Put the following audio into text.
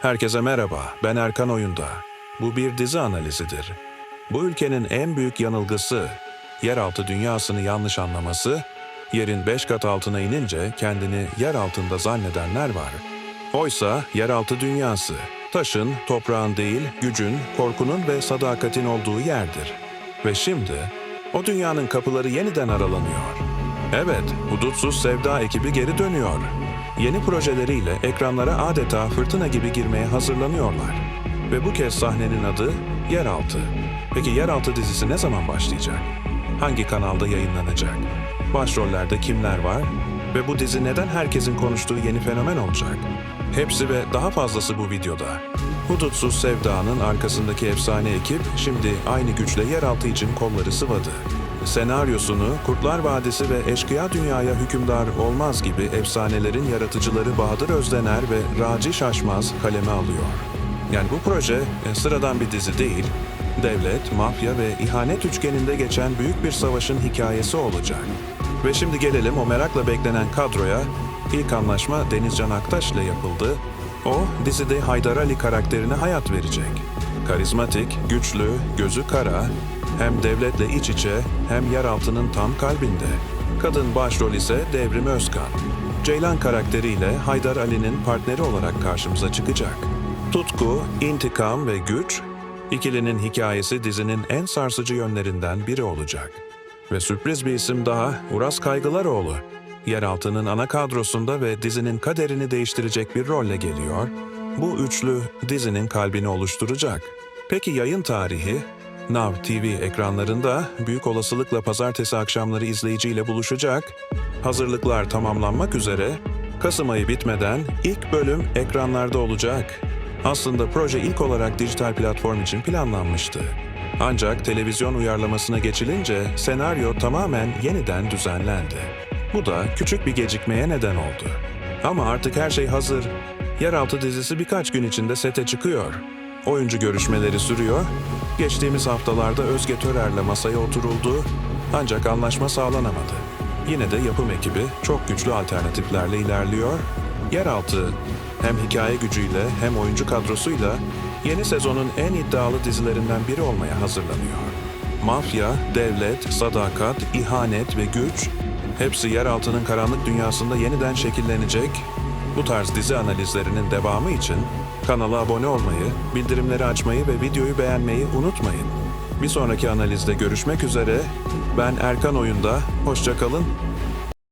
Herkese merhaba, ben Erkan Oyunda. Bu bir dizi analizidir. Bu ülkenin en büyük yanılgısı, yeraltı dünyasını yanlış anlaması, yerin beş kat altına inince kendini yer altında zannedenler var. Oysa yeraltı dünyası, taşın, toprağın değil, gücün, korkunun ve sadakatin olduğu yerdir. Ve şimdi o dünyanın kapıları yeniden aralanıyor. Evet, Hudutsuz Sevda ekibi geri dönüyor. Yeni projeleriyle ekranlara adeta fırtına gibi girmeye hazırlanıyorlar. Ve bu kez sahnenin adı Yeraltı. Peki Yeraltı dizisi ne zaman başlayacak? Hangi kanalda yayınlanacak? Başrollerde kimler var? Ve bu dizi neden herkesin konuştuğu yeni fenomen olacak? Hepsi ve daha fazlası bu videoda. Hudutsuz Sevda'nın arkasındaki efsane ekip şimdi aynı güçle yeraltı için kolları sıvadı. Senaryosunu Kurtlar Vadisi ve Eşkıya Dünyaya Hükümdar Olmaz gibi efsanelerin yaratıcıları Bahadır Özdener ve Raci Şaşmaz kaleme alıyor. Yani bu proje e, sıradan bir dizi değil, devlet, mafya ve ihanet üçgeninde geçen büyük bir savaşın hikayesi olacak. Ve şimdi gelelim o merakla beklenen kadroya. İlk anlaşma Denizcan Aktaş ile yapıldı. O dizide Haydar Ali karakterine hayat verecek. Karizmatik, güçlü, gözü kara, hem devletle iç içe hem yeraltının tam kalbinde. Kadın başrol ise Devrim Özkan. Ceylan karakteriyle Haydar Ali'nin partneri olarak karşımıza çıkacak. Tutku, intikam ve güç, ikilinin hikayesi dizinin en sarsıcı yönlerinden biri olacak. Ve sürpriz bir isim daha Uras Kaygılaroğlu. Yeraltı'nın ana kadrosunda ve dizinin kaderini değiştirecek bir rolle geliyor. Bu üçlü dizinin kalbini oluşturacak. Peki yayın tarihi? Now TV ekranlarında büyük olasılıkla pazartesi akşamları izleyiciyle buluşacak. Hazırlıklar tamamlanmak üzere. Kasım ayı bitmeden ilk bölüm ekranlarda olacak. Aslında proje ilk olarak dijital platform için planlanmıştı. Ancak televizyon uyarlamasına geçilince senaryo tamamen yeniden düzenlendi. Bu da küçük bir gecikmeye neden oldu. Ama artık her şey hazır. Yeraltı dizisi birkaç gün içinde sete çıkıyor. Oyuncu görüşmeleri sürüyor. Geçtiğimiz haftalarda Özge Törer'le masaya oturuldu ancak anlaşma sağlanamadı. Yine de yapım ekibi çok güçlü alternatiflerle ilerliyor. Yeraltı hem hikaye gücüyle hem oyuncu kadrosuyla yeni sezonun en iddialı dizilerinden biri olmaya hazırlanıyor. Mafya, devlet, sadakat, ihanet ve güç hepsi yeraltının karanlık dünyasında yeniden şekillenecek. Bu tarz dizi analizlerinin devamı için kanala abone olmayı, bildirimleri açmayı ve videoyu beğenmeyi unutmayın. Bir sonraki analizde görüşmek üzere. Ben Erkan Oyunda. Hoşçakalın.